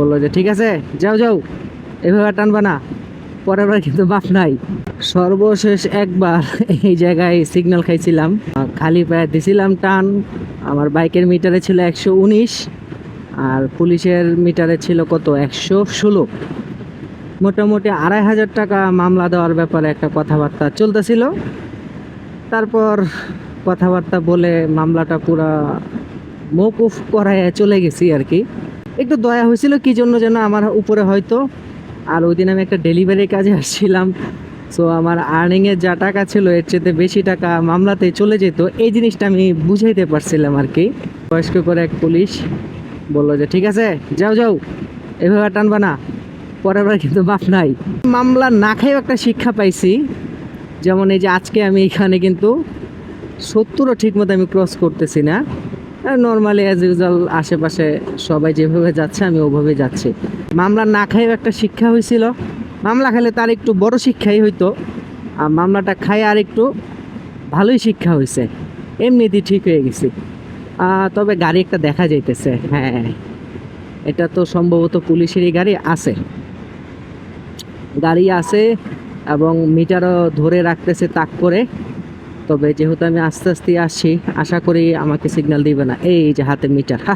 বলল যে, ঠিক আছে, যাও যাও। এভাবে টানবা না। পরের বার কিন্তু মাপ নাই। সর্বশেষ একবার এই জায়গায় সিগন্যাল খাইছিলাম। খালি পায়ে দিছিলাম টান। আমার বাইকের মিটারে ছিল একশো উনিশ, আর পুলিশের মিটারে ছিল কত? একশো ষোলো। মোটামুটি আড়াই হাজার টাকা মামলা দেওয়ার ব্যাপারে একটা কথাবার্তা চলতেছিল। তারপর কথাবার্তা বলে মামলাটা পুরা মৌকুফ করায় চলে গেছি আর কি। একটু দয়া হয়েছিল, কি জন্য যেন আমার উপরে হয়তো। আর ওই দিন আমি একটা ডেলিভারি কাজে আসছিলাম। সো আমার আর্নিংয়ের যা টাকা ছিল, এর চেয়ে বেশি টাকা মামলাতে চলে যেত। এই জিনিসটা আমি বুঝাইতে পারছিলাম আর কি। বয়স্ক করে এক পুলিশ বলল যে, ঠিক আছে, যাও যাও। এভাবে টানবা না। পরের বার কিন্তু মাপ নাই। মামলা না খাইও একটা শিক্ষা পাইছি। যেমন এই যে আজকে আমি এখানে কিন্তু সত্তরও ঠিক মতো আমি ক্রস করতেছি না। নর্মালি অ্যাজ ইউজুয়াল আশেপাশে সবাই যেভাবে যাচ্ছে, আমি ওভাবে যাচ্ছি। মামলা না খাইও একটা শিক্ষা হয়েছিল। মামলা খেলে তার একটু বড় শিক্ষাই হইতো। আর মামলাটা খাই আর একটু ভালোই শিক্ষা হয়েছে এমনিতেই ঠিক হয়ে গেছি। তবে গাড়ি একটা দেখা যাইতেছে। হ্যাঁ এটা তো সম্ভবত পুলিশেরই গাড়ি আছে। গাড়ি আছে এবং মিটারও ধরে রাখতেছে তাক করে। তবে যেহেতু আমি আস্তে আস্তে আসছি আশা করি আমাকে সিগন্যাল দিবে না। এই যে হাতে মিটার হা